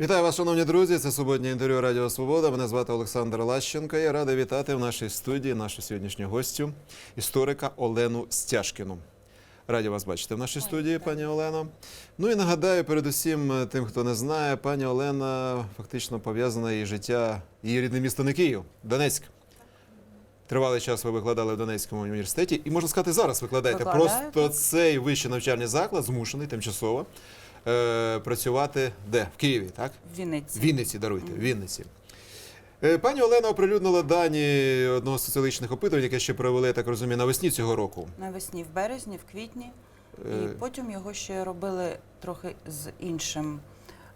Вітаю вас, шановні друзі. Це суботнє інтерв'ю Радіо Свобода. Мене звати Олександр Лащенко. Я радий вітати в нашій студії нашу сьогоднішню гостю, історика Олену Стяжкіну. Раді вас бачити в нашій студії, пані Олено. Ну і нагадаю, передусім е, тим, хто не знає, пані Олена фактично пов'язана її життя, її рідне місто не Київ, Донецьк. Тривалий час ви викладали в Донецькому університеті, і можна сказати, зараз викладаєте. Викладаю. Просто цей вищий навчальний заклад змушений тимчасово е, працювати де? В Києві, так? В Вінниці. Вінниці, даруйте, Вінниці. Е, Пані Олена оприлюднила дані одного з соціологічних опитувань, яке ще провели, я так розумію, навесні цього року. Навесні в березні, в квітні. Е, І потім його ще робили трохи з іншим,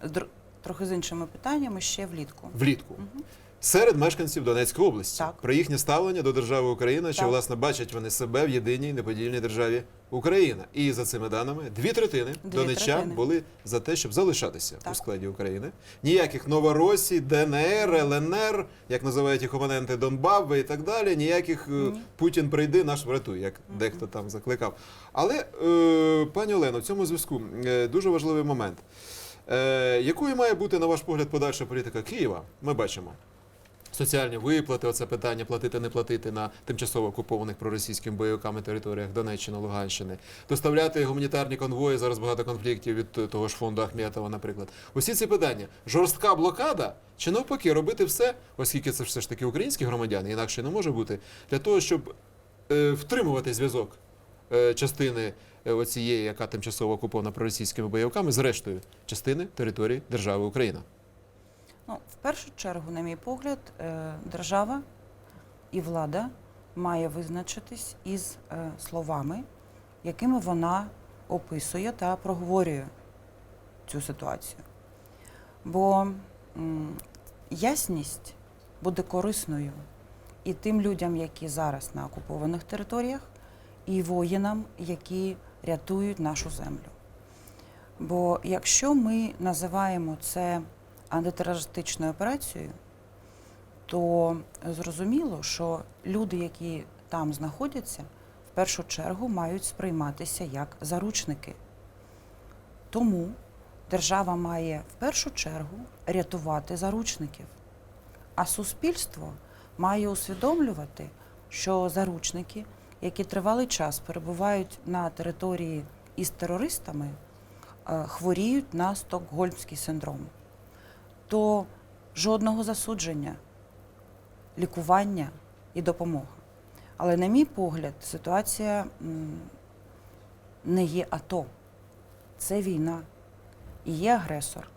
др- трохи з іншими питаннями ще влітку. Влітку. Серед мешканців Донецької області Так. про їхнє ставлення до держави Україна, Так. власне бачать вони себе в єдиній неподільній державі Україна. І за цими даними дві третини Дві донеччан третини. були за те, щоб залишатися у складі України. Ніяких Новоросій, ДНР, ЛНР, як називають їх опоненти Донбаби і так далі. Ніяких е, Ні. Путін прийди, наш врятуй, як дехто там закликав. Але е, пані Олено, в цьому зв'язку е, дуже важливий момент. Е, якою має бути, на ваш погляд, подальша політика Києва? Ми бачимо. Соціальні виплати, оце питання платити, не платити на тимчасово окупованих проросійськими бойовиками територіях Донеччини, Луганщини, доставляти гуманітарні конвої. Зараз багато конфліктів від того ж фонду Ахметова, наприклад. Усі ці питання: жорстка блокада чи навпаки робити все, оскільки це все ж таки українські громадяни, інакше не може бути, для того, щоб е, втримувати зв'язок е, частини е, оцієї, яка тимчасово окупована проросійськими бойовиками, з рештою частини території держави Україна. Ну, в першу чергу, на мій погляд, е, держава і влада має визначитись із е, словами, якими вона описує та проговорює цю ситуацію. Бо ясність буде корисною і тим людям, які зараз на окупованих територіях, і воїнам, які рятують нашу землю. Бо якщо ми називаємо це антитерористичною операцією, то зрозуміло, що люди, які там знаходяться, в першу чергу мають сприйматися як заручники. Тому держава має в першу чергу рятувати заручників, а суспільство має усвідомлювати, що заручники, які тривалий час перебувають на території із терористами, е, хворіють на стокгольмський синдром то жодного засудження, лікування і допомога. Але, на мій погляд, ситуація не є АТО. Це війна. І є агресор,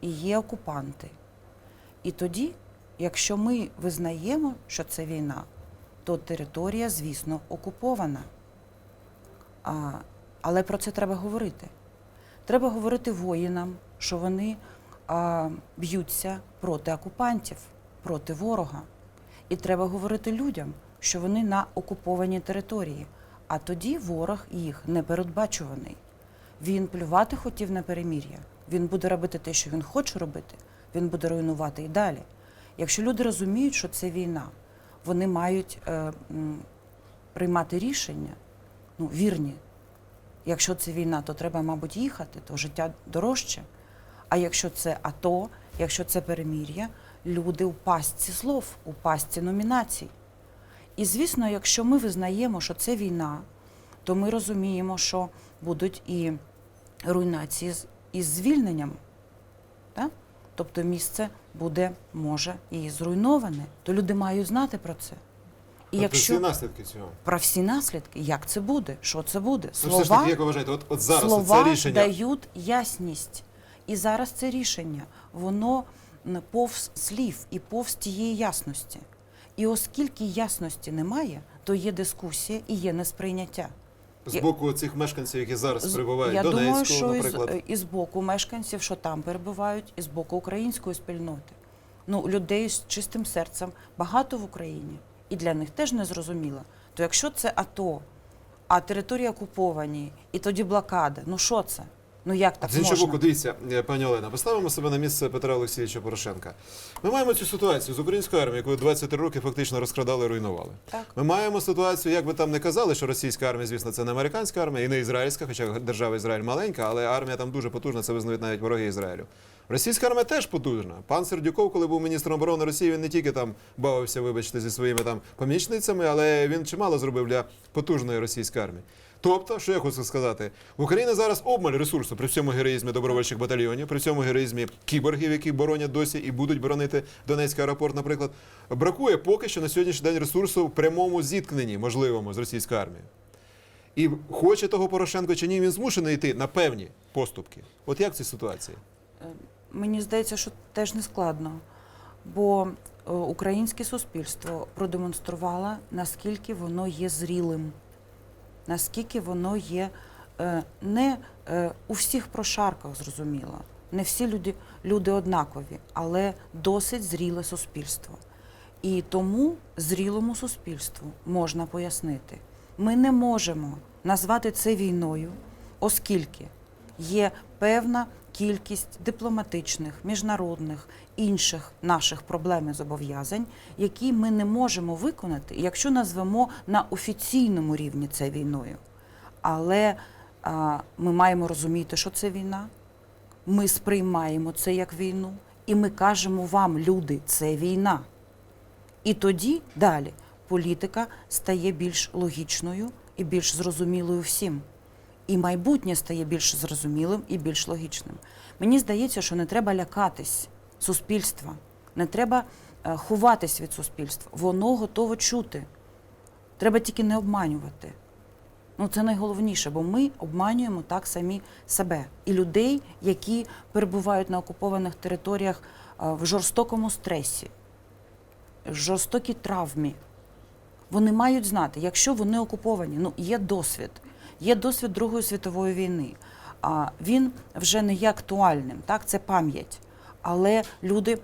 і є окупанти. І тоді, якщо ми визнаємо, що це війна, то територія, звісно, окупована. А, але про це треба говорити. Треба говорити воїнам, що вони б'ються проти окупантів, проти ворога. І треба говорити людям, що вони на окупованій території. А тоді ворог їх непередбачуваний. Він плювати хотів на перемір'я. Він буде робити те, що він хоче робити. Він буде руйнувати і далі. Якщо люди розуміють, що це війна, вони мають е, м, приймати рішення, ну, вірні. Якщо це війна, то треба, мабуть, їхати, то життя дорожче. А якщо це АТО, якщо це перемір'я, люди у пастці слов, у пастці номінацій. І звісно, якщо ми визнаємо, що це війна, то ми розуміємо, що будуть і руйнації з- із звільненням. Так? Тобто місце буде, може, і зруйноване. То люди мають знати про це. І Тобто якщо всі наслідки цього. про всі наслідки, як це буде, що це буде, Ну, все ж таки, як ви вважаєте, от, от зараз слова це рішення. дають ясність. І зараз це рішення, воно повз слів і повз тієї ясності. І оскільки ясності немає, то є дискусія і є несприйняття. З боку цих мешканців, які зараз З- перебувають Я Донецьку, думаю, що наприклад. із боку мешканців, що там перебувають, і з боку української спільноти. Ну, людей з чистим серцем багато в Україні, і для них теж не зрозуміло. То якщо це АТО, а території окуповані, і тоді блокада, ну що це? Ну як так з іншого можна? боку, дивіться, е, пані Олена, поставимо себе на місце Петра Олексійовича Порошенка. Ми маємо цю ситуацію з українською армією, яку 23 роки фактично розкрадали і руйнували. Так. Ми маємо ситуацію, як би там не казали, що російська армія, звісно, це не американська армія і не ізраїльська, хоча держава Ізраїль маленька, але армія там дуже потужна, це визнають навіть вороги Ізраїлю. Російська армія теж потужна. Пан Сердюков, коли був міністром оборони Росії, він не тільки там бавився, вибачте, зі своїми там помічницями, але він чимало зробив для потужної російської армії. Тобто, що я хочу сказати, в Україні зараз обмаль ресурсу при всьому героїзмі добровольчих батальйонів, при всьому героїзмі кіборгів, які боронять досі і будуть боронити Донецький аеропорт, наприклад, бракує поки що на сьогоднішній день ресурсу в прямому зіткненні можливому з російською армією. І хоче того Порошенко чи ні, він змушений йти на певні поступки. От як в цій ситуації? Мені здається, що теж не складно, бо е, українське суспільство продемонструвало, наскільки воно є зрілим, наскільки воно є е, не е, у всіх прошарках, зрозуміло. Не всі люди, люди однакові, але досить зріле суспільство. І тому зрілому суспільству можна пояснити, ми не можемо назвати це війною, оскільки є певна кількість дипломатичних, міжнародних інших наших проблем і зобов'язань, які ми не можемо виконати, якщо назвемо на офіційному рівні це війною. Але а, ми маємо розуміти, що це війна. Ми сприймаємо це як війну, і ми кажемо вам, люди, це війна. І тоді далі політика стає більш логічною і більш зрозумілою всім. І майбутнє стає більш зрозумілим і більш логічним. Мені здається, що не треба лякатись суспільства, не треба е, ховатись від суспільства. Воно готово чути. Треба тільки не обманювати. Ну, це найголовніше, бо ми обманюємо так самі себе і людей, які перебувають на окупованих територіях е, в жорстокому стресі, жорстокій травмі. Вони мають знати, якщо вони окуповані, ну є досвід, є досвід Другої світової війни. А він вже не є актуальним, так це пам'ять. Але люди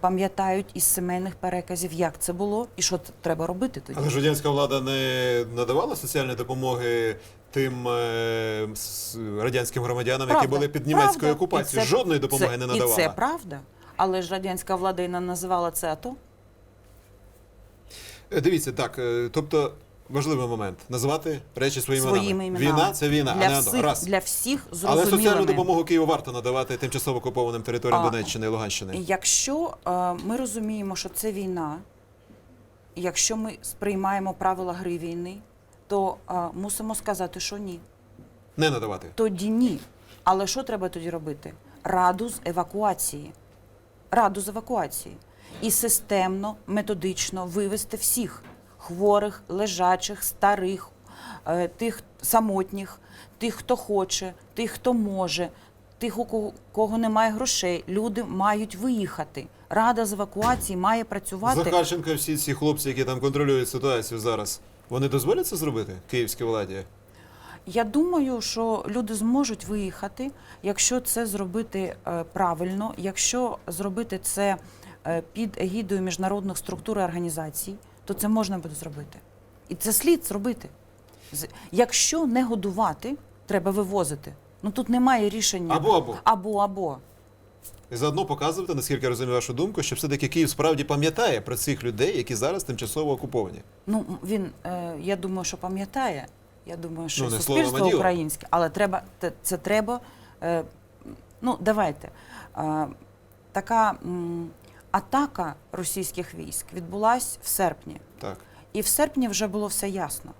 пам'ятають із сімейних переказів, як це було і що треба робити тоді. Але ж радянська влада не надавала соціальної допомоги тим е, радянським громадянам, які були під німецькою правда. окупацією. Це- Жодної допомоги це, не І надавала. це правда. Але ж радянська влада і не називала це АТО. Е, Дивіться, так, е, тобто важливий момент назвати речі своїми, своїми іменами. іменами. Війна це війна, для а не АТО. всіх, Раз. для всіх Але соціальну допомогу Києву варто надавати тимчасово окупованим територіям А, Донеччини і Луганщини. Якщо е, ми розуміємо, що це війна, якщо ми сприймаємо правила гри війни, то е, мусимо сказати, що ні. Не надавати. Тоді ні. Але що треба тоді робити? Раду з евакуації. Раду з евакуації. І системно, методично вивести всіх хворих, лежачих, старих, е, тих самотніх, тих, хто хоче, тих, хто може, тих, у кого, кого немає грошей. Люди мають виїхати. Рада з евакуації має працювати. Захарченка, всі ці хлопці, які там контролюють ситуацію зараз, вони дозволять це зробити київській владі? Я думаю, що люди зможуть виїхати, якщо це зробити е, правильно, якщо зробити це е, під егідою міжнародних структур і організацій, то це можна буде зробити. І це слід зробити. Якщо не годувати, треба вивозити. Ну тут немає рішення Або або. або або. І заодно показувати, наскільки я розумію вашу думку, що все-таки Київ справді пам'ятає про цих людей, які зараз тимчасово окуповані. Ну він, е, я думаю, що пам'ятає. Я думаю, що Ну, не суспільство ділом. українське, але треба це, це треба. Е, ну, давайте. Е, така м, атака російських військ відбулась в серпні. Так. І в серпні вже було все ясно.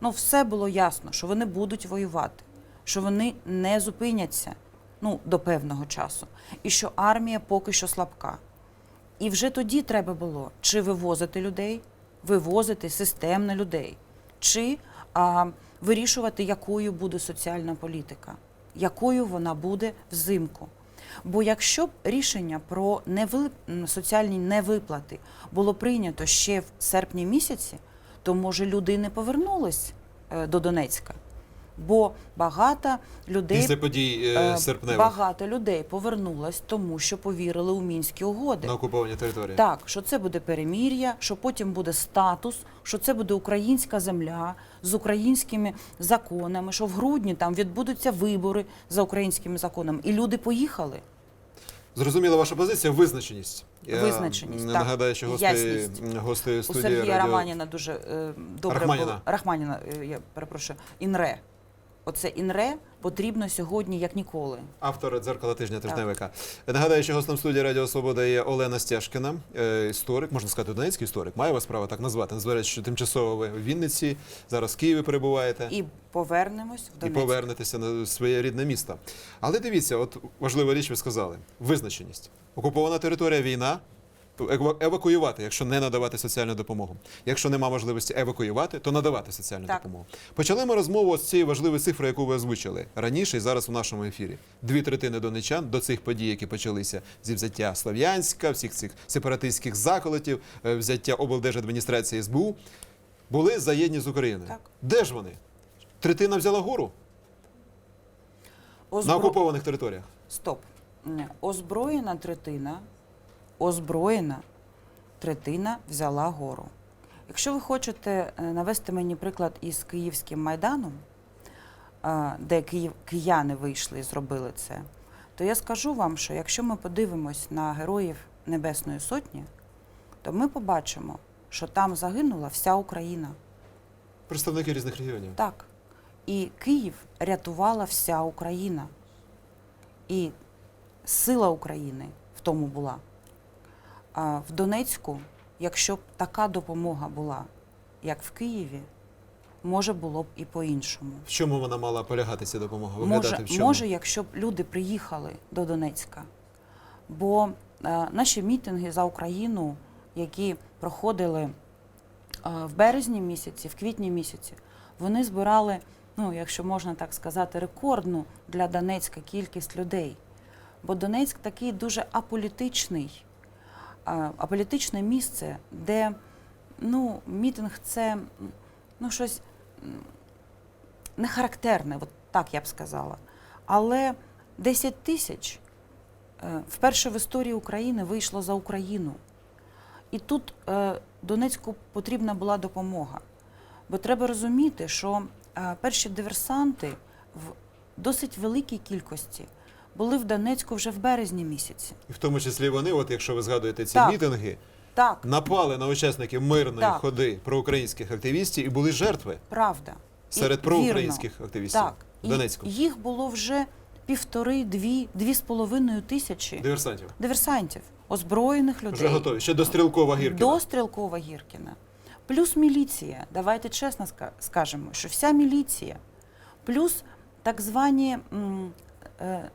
Ну, все було ясно, що вони будуть воювати, що вони не зупиняться ну, до певного часу, і що армія поки що слабка. І вже тоді треба було чи вивозити людей, вивозити системно людей, чи а, вирішувати, якою буде соціальна політика, якою вона буде взимку. Бо якщо б рішення про невип... соціальні невиплати було прийнято ще в серпні місяці, то може люди не повернулись е, до Донецька. Бо багато людей Після подій е, е, серпневих багато людей повернулось, тому що повірили у мінські угоди. на окупованій території. Так, що це буде перемір'я, що потім буде статус, що це буде українська земля з українськими законами, що в грудні там відбудуться вибори за українськими законами. І люди поїхали. Зрозуміла ваша позиція, визначеність. Я Визначеність, нагадаю, що Ясність. м, гостей У Сергія радіо... Романіна дуже е, добре Рахманіна. було. Рахманіна, е, я перепрошую, Інре. Оце інре потрібно сьогодні як ніколи. Автор дзеркала тижня тижневика. Нагадаю, що гостем студії Радіо Свобода є Олена Стяжкіна, е, історик, можна сказати, донецький історик. Має вас право так назвати. Незважаючи, що тимчасово ви в Вінниці, зараз в Києві перебуваєте. І повернемось в і повернетеся на своє рідне місто. Але дивіться, от важлива річ, ви сказали: визначеність. Окупована територія війна. Ева- Евакуювати, якщо не надавати соціальну допомогу. Якщо нема можливості евакуювати, то надавати соціальну Так. допомогу. Почали ми розмову з цієї важливої цифри, яку ви озвучили раніше і зараз у нашому ефірі. Дві третини донечан до цих подій, які почалися зі взяття Слов'янська, всіх цих сепаратистських заколотів, е, взяття облдержадміністрації СБУ, були заєдні з Україною. Так. Де ж вони? Третина взяла гору? Озбро- На окупованих територіях. Стоп. Озброєна третина, озброєна третина взяла гору. Якщо ви хочете е, навести мені приклад із Київським майданом, е, де кияни вийшли і зробили це, то я скажу вам, що якщо ми подивимось на героїв Небесної Сотні, то ми побачимо, що там загинула вся Україна. Представники різних регіонів. Так. І Київ рятувала вся Україна. І сила України в тому була. А в Донецьку, якщо б така допомога була, як в Києві, може було б і по-іншому. В чому вона мала полягати ця допомога? Виглядати Може, в чому? може, якщо б люди приїхали до Донецька. Бо е, наші мітинги за Україну, які проходили е, в березні місяці, в квітні місяці, вони збирали, ну, якщо можна так сказати, рекордну для Донецька кількість людей. Бо Донецьк такий дуже аполітичний, аполітичне місце, де ну, мітинг це ну, щось м, не характерне, от так я б сказала. Але 10 тисяч е, вперше в історії України вийшло за Україну. І тут е, Донецьку потрібна була допомога. Бо треба розуміти, що е, перші диверсанти в досить великій кількості були в Донецьку вже в березні місяці. І в тому числі вони, от якщо ви згадуєте ці Так. мітинги, Так, напали на учасників мирної Так. ходи проукраїнських активістів і були жертви правда. І серед вірно. проукраїнських активістів Так. в І Донецьку. їх було вже півтори, дві, дві з половиною тисячі Диверсантів. диверсантів, озброєних людей. Вже готові. Ще до стрілкова гіркіна. До Стрілкова Гіркіна. Плюс міліція. Давайте чесно ска- скажемо, що вся міліція, плюс так звані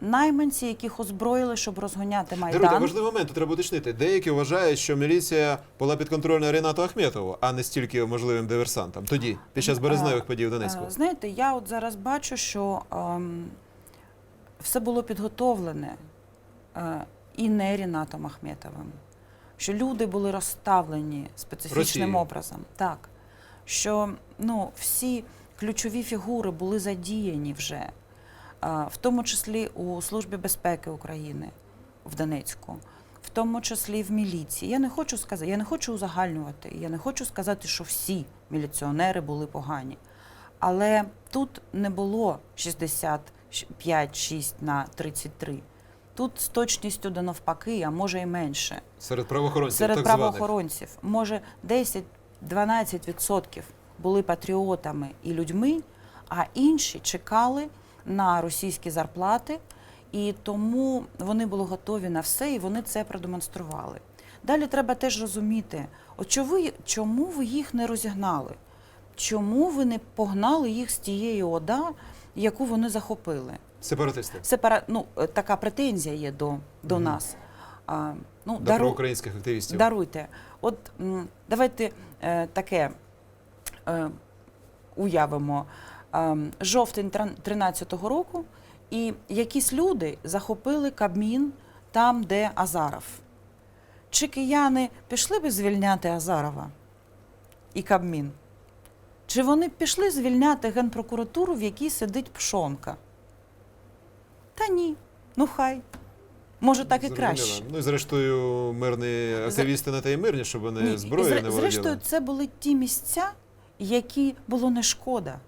найманці, яких озброїли, щоб розгоняти Майдан. важливий момент, треба уточнити. Деякі вважають, що міліція була підконтрольна Ренату Ахметову, а не стільки можливим диверсантам. Тоді, під час березневих подій в Донецьку. Е, Знаєте, я от зараз бачу, що ем, все було підготовлене е, і не Рінатом Ахметовим. Що люди були розставлені специфічним Росією. образом. Так. Що ну, всі ключові фігури були задіяні вже, е, в тому числі у Службі безпеки України в Донецьку, в тому числі в міліції. Я не хочу сказати, я не хочу узагальнювати, я не хочу сказати, що всі міліціонери були погані. Але тут не було 65-6 на 33. Тут з точністю до навпаки, а може і менше. Серед правоохоронців, Серед так званих. правоохоронців, може 10-12% були патріотами і людьми, а інші чекали на російські зарплати, і тому вони були готові на все, і вони це продемонстрували. Далі треба теж розуміти, от чому ви, їх не розігнали? Чому ви не погнали їх з тієї ОДА, яку вони захопили? Сепаратисти. Сепара... Ну, е, така претензія є до, до Мгм. нас. А, ну, До дару- проукраїнських активістів. Даруйте. От давайте е, таке е, уявимо. Е, жовтень 13-го року, і якісь люди захопили Кабмін там, де Азаров. Чи кияни пішли би звільняти Азарова і Кабмін? Чи вони б пішли звільняти генпрокуратуру, в якій сидить Пшонка? Та ні. Ну хай. Може, так і Зрозуміло. краще. Ну і зрештою, мирні активісти на те й мирні, щоб вони зре- не володіли. Зрештою, це були ті місця, які було не шкода.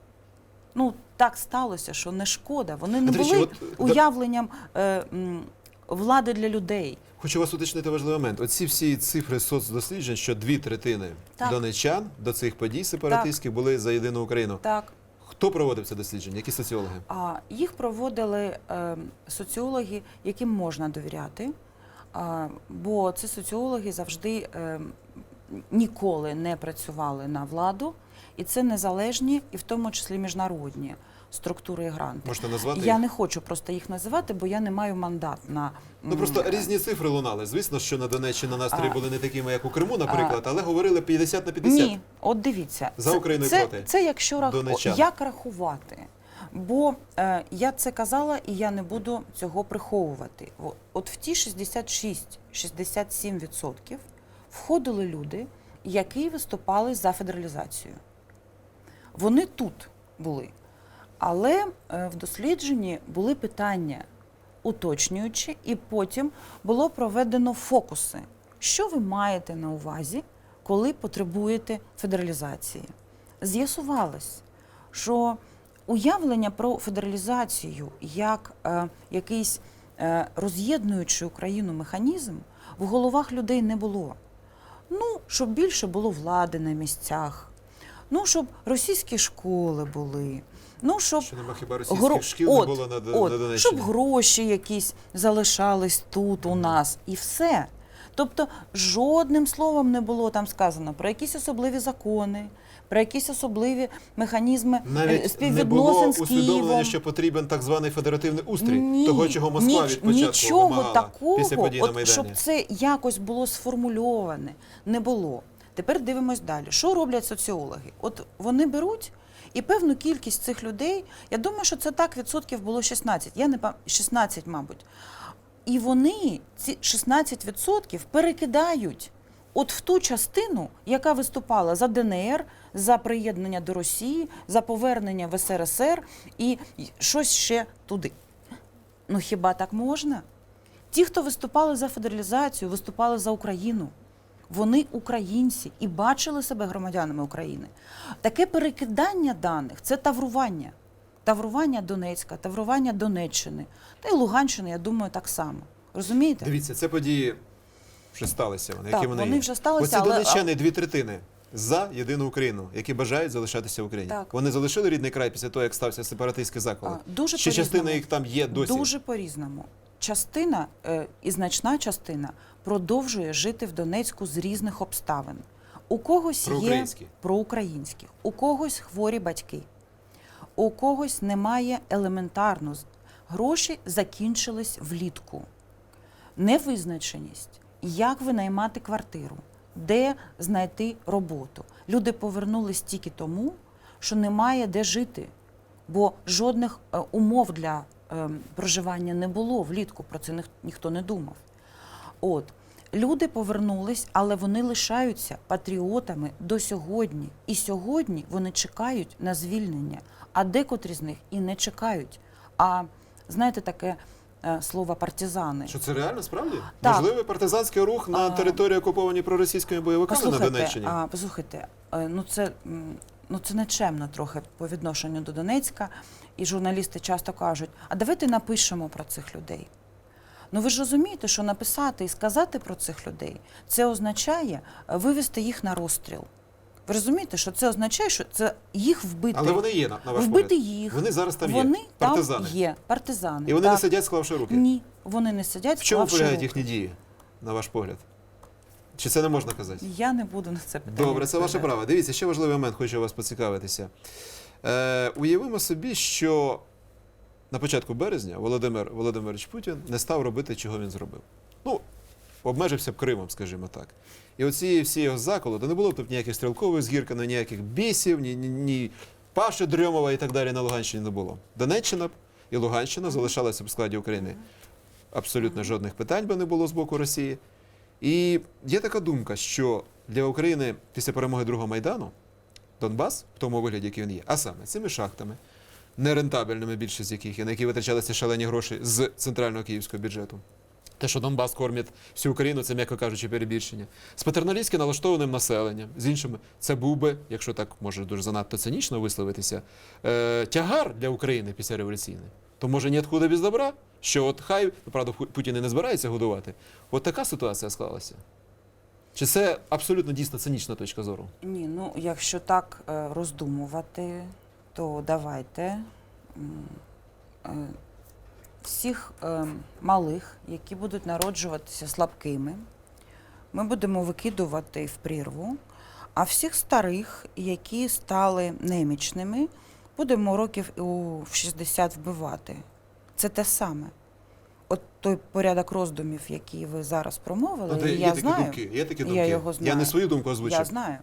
Ну, так сталося, що не шкода. Вони не речі, були от, уявленням е, м, влади для людей. Хочу вас уточнити важливий момент. Оці всі цифри соцдосліджень, що дві третини Так. донечан до цих подій сепаратистських були за єдину Україну. Так, Хто проводив це дослідження? Які соціологи? А їх проводили е, соціологи, яким можна довіряти, а, бо це соціологи завжди е, ніколи не працювали на владу, і це незалежні, і в тому числі міжнародні структури і гранти. Можете назвати Я їх? не хочу просто їх називати, бо я не маю мандат на Ну просто різні цифри лунали. Звісно, що на Донеччині настрої були не такими, як у Криму, наприклад, але говорили 50 на 50. Ні, от дивіться, За і це, проти це якщо рах... як рахувати. Бо е, я це казала, і я не буду цього приховувати. От в ті 66-67% входили люди, які виступали за федералізацію. Вони тут були. Але е, в дослідженні були питання уточнюючі, і потім було проведено фокуси. Що ви маєте на увазі, коли потребуєте федералізації? З'ясувалось, що уявлення про федералізацію як е, якийсь е, роз'єднуючий Україну механізм в головах людей не було. Ну, щоб більше було влади на місцях, ну, щоб російські школи були, ну, щоб Що нема хіба російських Гро- шкіл от, не було на, от, на Донеччині? щоб гроші якісь залишались тут у нас, і все. Тобто жодним словом не було там сказано про якісь особливі закони, про якісь особливі механізми е, Навіть не було співвідносин усвідомлення, що потрібен так званий федеративний устрій, Ні, того, чого Москва від початку нічого вимагала такого, після подій на от, Майдані. щоб це якось було сформульоване, не було. Тепер дивимось далі. Що роблять соціологи? От вони беруть і певну кількість цих людей, я думаю, що це так відсотків було 16, я не пам- 16, мабуть. І вони ці 16% перекидають от в ту частину, яка виступала за ДНР, за приєднання до Росії, за повернення в СРСР і щось ще туди. Ну хіба так можна? Ті, хто виступали за федералізацію, виступали за Україну. Вони українці і бачили себе громадянами України. Таке перекидання даних це таврування. Таврування Донецька, таврування Донеччини. Та й Луганщини, я думаю, так само. Розумієте? Дивіться, це події вже сталися. Вони, Так, які вони, вони вже сталися, Оці але- донеччани дві третини за єдину Україну, які бажають залишатися в Україні. Так. Вони залишили рідний край після того, як стався сепаратистський заколот. А, дуже Ще частина їх там є досі. Дуже по-різному. Частина е, і значна частина продовжує жити в Донецьку з різних обставин. У когось є Проукраїнські. проукраїнських, у когось хворі батьки, у когось немає елементарно. Гроші закінчились влітку. Невизначеність, як винаймати квартиру, де знайти роботу. Люди повернулись тільки тому, що немає де жити, бо жодних е, умов для е, проживання не було влітку. Про це ніх- ніхто не думав. От люди повернулись, але вони лишаються патріотами до сьогодні. І сьогодні вони чекають на звільнення, а декотрі з них і не чекають. А знаєте таке е, слово партизани. Що це реально справді? Так. Можливий партизанський рух на території окуповані проросійськими бойовиками на Послухайте, Донеччині? а, послухайте, е, ну це, ну це нечемно трохи по відношенню до Донецька. І журналісти часто кажуть: а давайте напишемо про цих людей. Ну ви ж розумієте, що написати і сказати про цих людей це означає е, вивести їх на розстріл. Ви розумієте, що це означає, що це їх вбити. Але вони є на, на ваш вбити погляд. їх. Вони зараз там вони є. Партизани. там є, партизани. І вони так. не сидять, склавши руки. Ні, вони не сидять. В чому полягають руки. їхні дії, на ваш погляд? Чи це не можна казати? Я не буду на це питання. Добре, це ваше право. Дивіться, ще важливий момент, хочу вас поцікавитися. Е, уявимо собі, що на початку березня Володимир Володимирович Путін не став робити, чого він зробив. Ну, обмежився б Кримом, скажімо так. І оці всі його заколоти, не було б тут ніяких стрілкових з Гіркина, ніяких бісів, ні, ні, ні Паши Дрьомова і так далі на Луганщині не було. Донеччина б і Луганщина залишалися б в складі України. Абсолютно жодних питань би не було з боку Росії. І є така думка, що для України після перемоги другого майдану Донбас, в тому вигляді, який він є, а саме цими шахтами, нерентабельними більшість з яких є, на які витрачалися шалені гроші з центрального київського бюджету. Те, що Донбас кормить всю Україну, це, м'яко кажучи, перебільшення. З патерналістськи налаштованим населенням, з іншими, це був би, якщо так може дуже занадто цинічно висловитися, е, тягар для України після революційної. То може ні откуда без добра, що от хай, ну, правда, Путін і не збирається годувати. От така ситуація склалася. Чи це абсолютно дійсно цинічна точка зору? Ні, ну якщо так е, роздумувати, то давайте е, всіх е, малих, які будуть народжуватися слабкими, ми будемо викидувати в прірву, а всіх старих, які стали немічними, будемо років у в 60 вбивати. Це те саме. От той порядок роздумів, який ви зараз промовили, та і є я такі знаю. думки. Є такі Я думки. його Я не свою думку озвучив. Я знаю.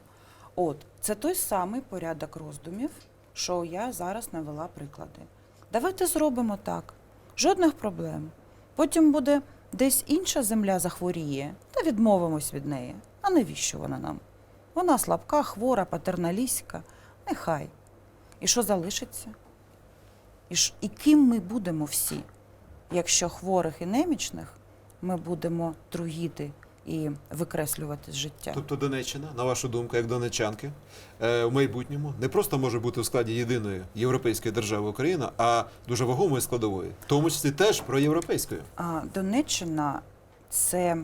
От, це той самий порядок роздумів, що я зараз навела приклади. Давайте зробимо так. Жодних проблем. Потім буде десь інша земля захворіє, та відмовимось від неї. А навіщо вона нам? Вона слабка, хвора, патерналістська. Нехай. І що залишиться? І, ж, і ким ми будемо всі, якщо хворих і немічних ми будемо труїти і викреслювати з життя? Тобто Донеччина, на вашу думку, як донеччанки, е, в майбутньому не просто може бути у складі єдиної європейської держави Україна, а дуже вагомою складовою, в тому числі теж проєвропейською. А, Донеччина це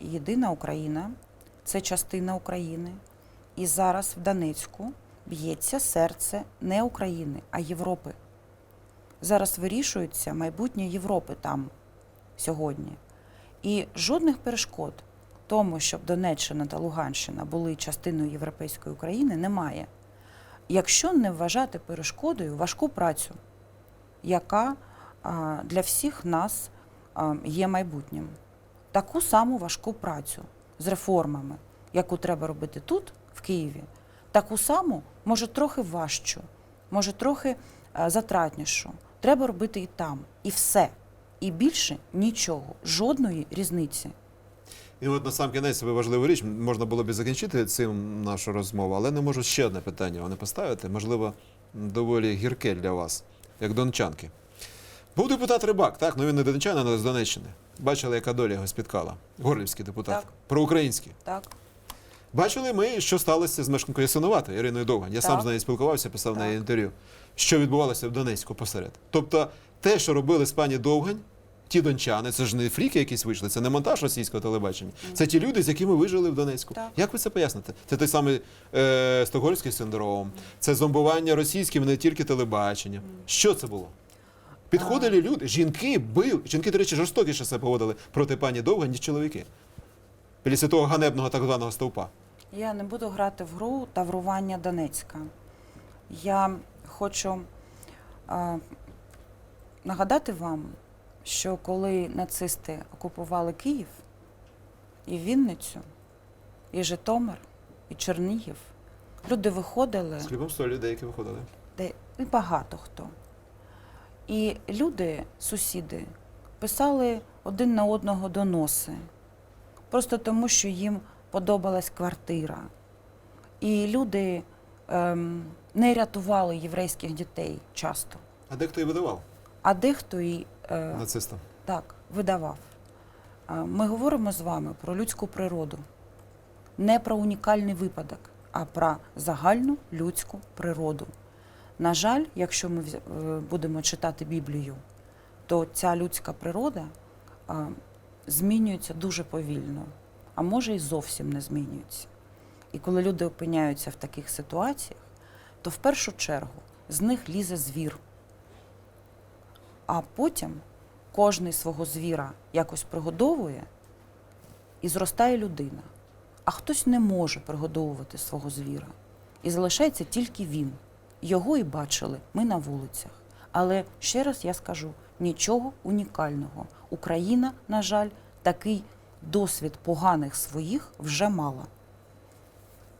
єдина Україна, це частина України. І зараз в Донецьку б'ється серце не України, а Європи. Зараз вирішується майбутнє Європи там сьогодні. І жодних перешкод тому, щоб Донеччина та Луганщина були частиною європейської України, немає. Якщо не вважати перешкодою важку працю, яка для всіх нас є майбутнім. Таку саму важку працю з реформами, яку треба робити тут, в Києві, таку саму, може трохи важчу, може трохи затратнішу. Треба робити і там, і все. І більше нічого, жодної різниці. І от на сам кінець ви важливу річ, можна було б і закінчити цим нашу розмову, але не можу ще одне питання вони поставити, можливо, доволі гірке для вас, як дончанки. Був депутат Рибак, так, ну він не дончанин, але з Донеччини. Бачили, яка доля його спіткала. Горлівський депутат. Так. Проукраїнський. Так? Бачили ми, що сталося з мешканкою Ясиновати Іриною Довгань. Я сам з нею спілкувався, писав Так. неї інтерв'ю. Що відбувалося в Донецьку посеред. Тобто, те, що робили з пані Довгань, ті дончани, це ж не фріки якісь вийшли, це не монтаж російського телебачення. Це ті люди, з якими ви жили в Донецьку. Так. Як ви це поясните? Це той самий е, стокгольмський синдром, це зомбування російським не тільки телебаченням. Що це було? Підходили люди, жінки били. Жінки, до речі, жорстокіше себе поводили проти пані Довгань, ніж чоловіки. Після того ганебного так званого стовпа. Я не буду грати в гру таврування Донецька. Я хочу а, нагадати вам, що коли нацисти окупували Київ, і Вінницю, і Житомир, і Чернігів, люди виходили, солі деякі виходили. де і багато хто. І люди, сусіди, писали один на одного доноси, просто тому, що їм подобалась квартира. І люди ем, не рятували єврейських дітей часто, А дехто і видавав а дехто і е, нацистам. так видавав. Ми говоримо з вами про людську природу, не про унікальний випадок, а про загальну людську природу. На жаль, якщо ми е, будемо читати Біблію, то ця людська природа змінюється дуже повільно, а може і зовсім не змінюється. І коли люди опиняються в таких ситуаціях, то в першу чергу з них лізе звір. А потім кожний свого звіра якось пригодовує і зростає людина. А хтось не може пригодовувати свого звіра. І залишається тільки він. Його і бачили ми на вулицях. Але ще раз я скажу: нічого унікального. Україна, на жаль, такий досвід поганих своїх вже мала.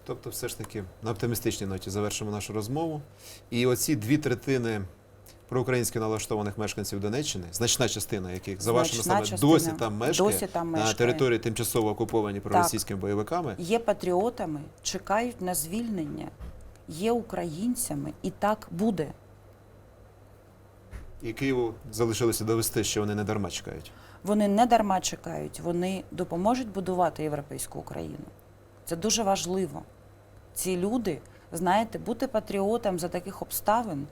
Тобто, все ж таки, на оптимістичній ноті завершимо нашу розмову. І оці дві третини проукраїнськи налаштованих мешканців Донеччини, значна частина яких, за вашими словами, досі там мешкає, досі там на території тимчасово окуповані проросійськими бойовиками. Є патріотами, чекають на звільнення, є українцями, і так буде. І Києву залишилося довести, що вони не дарма чекають. Вони не дарма чекають, вони допоможуть будувати європейську Україну. Це дуже важливо. Ці люди, знаєте, бути патріотом за таких обставин,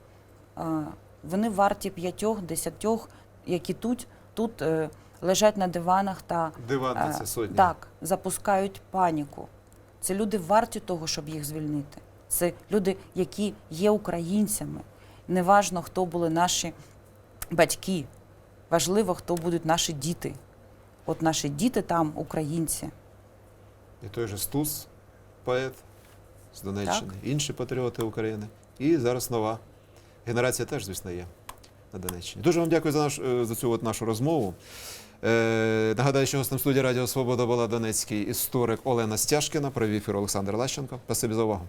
вони варті п'ятьох, десятьох, які тут, тут е, лежать на диванах та Диванна е, це так, запускають паніку. Це люди варті того, щоб їх звільнити. Це люди, які є українцями, неважно, хто були наші батьки, важливо, хто будуть наші діти. От наші діти там українці. І той же Стус, поет з Донеччини, інші патріоти України. І зараз нова генерація теж, звісно, є на Донеччині. Дуже вам дякую за, наш, е, за цю от нашу розмову. Е, нагадаю, що гостем студії Радіо Свобода була донецький історик Олена Стяжкіна, провів ефір Олександр Лащенко. Спасибі за увагу.